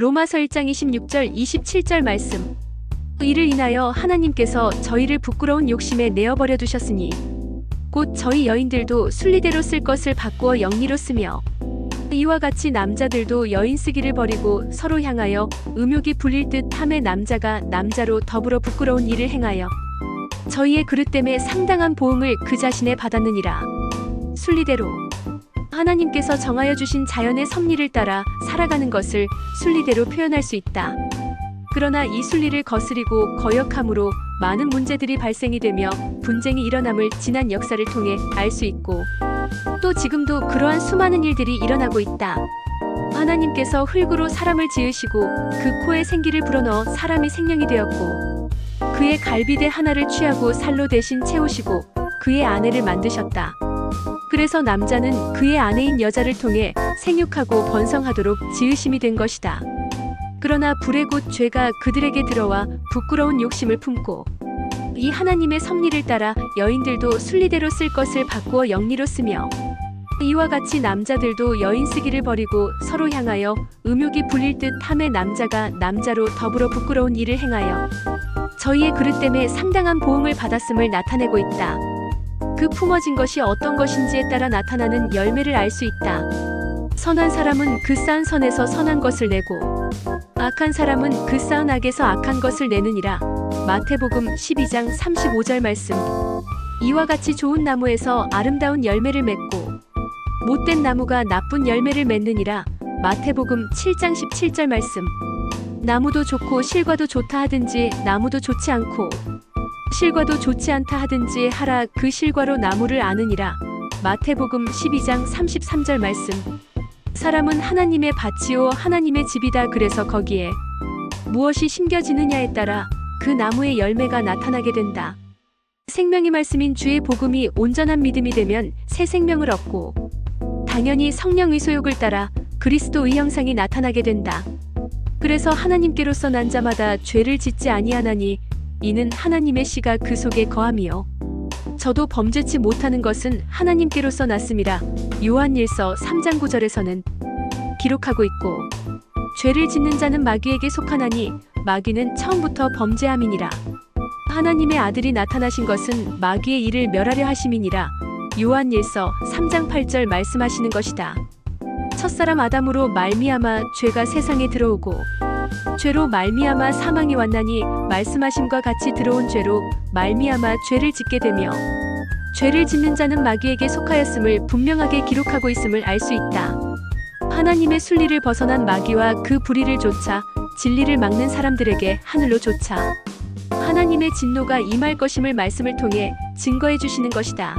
로마서 1장 26절 27절 말씀. 이를 인하여 하나님께서 저희를 부끄러운 욕심에 내어버려 두셨으니 곧 저희 여인들도 순리대로 쓸 것을 바꾸어 영리로 쓰며 이와 같이 남자들도 여인 쓰기를 버리고 서로 향하여 음욕이 불릴 듯 함에 남자가 남자로 더불어 부끄러운 일을 행하여 저희의 그릇됨에 상당한 보응을 그 자신에 받았느니라. 순리대로 하나님께서 정하여 주신 자연의 섭리를 따라 살아가는 것을 순리대로 표현할 수 있다. 그러나 이 순리를 거스리고 거역함으로 많은 문제들이 발생이 되며 분쟁이 일어남을 지난 역사를 통해 알 수 있고 또 지금도 그러한 수많은 일들이 일어나고 있다. 하나님께서 흙으로 사람을 지으시고 그 코에 생기를 불어넣어 사람이 생명이 되었고 그의 갈비대 하나를 취하고 살로 대신 채우시고 그의 아내를 만드셨다. 그래서 남자는 그의 아내인 여자를 통해 생육하고 번성하도록 지으심이 된 것이다. 그러나 불의 곧 죄가 그들에게 들어와 부끄러운 욕심을 품고 이 하나님의 섭리를 따라 여인들도 순리대로 쓸 것을 바꾸어 영리로 쓰며 이와 같이 남자들도 여인 쓰기를 버리고 서로 향하여 음욕이 불릴 듯 함에 남자가 남자로 더불어 부끄러운 일을 행하여 저희의 그릇됨에 상당한 보응을 받았음을 나타내고 있다. 그 품어진 것이 어떤 것인지에 따라 나타나는 열매를 알 수 있다. 선한 사람은 그 쌓은 선에서 선한 것을 내고 악한 사람은 그 쌓은 악에서 악한 것을 내느니라. 마태복음 12장 35절 말씀. 이와 같이 좋은 나무에서 아름다운 열매를 맺고 못된 나무가 나쁜 열매를 맺느니라. 마태복음 7장 17절 말씀. 나무도 좋고 실과도 좋다 하든지 나무도 좋지 않고 실과도 좋지 않다 하든지 하라 그 실과로 나무를 아느니라. 마태복음 12장 33절 말씀. 사람은 하나님의 밭이요 하나님의 집이다 그래서 거기에 무엇이 심겨지느냐에 따라 그 나무의 열매가 나타나게 된다. 생명의 말씀인 주의 복음이 온전한 믿음이 되면 새 생명을 얻고 당연히 성령 의 소욕을 따라 그리스도의 형상이 나타나게 된다. 그래서 하나님께로서 난 자마다 죄를 짓지 아니하나니 이는 하나님의 씨가 그 속에 거함이요. 저도 범죄치 못하는 것은 하나님께로서 났음이라. 요한일서 3장 9절에서는 기록하고 있고 죄를 짓는 자는 마귀에게 속하나니 마귀는 처음부터 범죄함이니라. 하나님의 아들이 나타나신 것은 마귀의 일을 멸하려 하심이니라. 요한일서 3장 8절 말씀하시는 것이다. 첫사람 아담으로 말미암아 죄가 세상에 들어오고 죄로 말미암아 사망이 왔나니 말씀하심과 같이 들어온 죄로 말미암아 죄를 짓게 되며 죄를 짓는 자는 마귀에게 속하였음을 분명하게 기록하고 있음을 알 수 있다. 하나님의 순리를 벗어난 마귀와 그 불의를 쫓아 진리를 막는 사람들에게 하늘로 쫓아 하나님의 진노가 임할 것임을 말씀을 통해 증거해 주시는 것이다.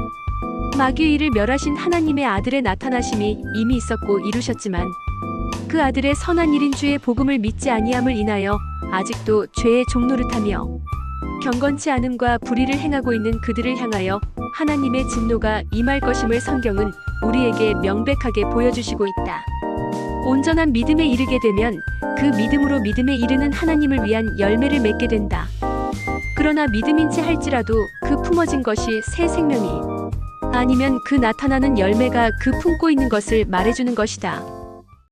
마귀의 일을 멸하신 하나님의 아들의 나타나심이 이미 있었고 이루셨지만 그 아들의 선한 일인 주의 복음을 믿지 아니함을 인하여 아직도 죄의 종노릇하며 경건치 않음과 불의를 행하고 있는 그들을 향하여 하나님의 진노가 임할 것임을 성경은 우리에게 명백하게 보여주시고 있다. 온전한 믿음에 이르게 되면 그 믿음으로 믿음에 이르는 하나님을 위한 열매를 맺게 된다. 그러나 믿음인지 할지라도 그 품어진 것이 새 생명이 아니면 그 나타나는 열매가 그 품고 있는 것을 말해주는 것이다.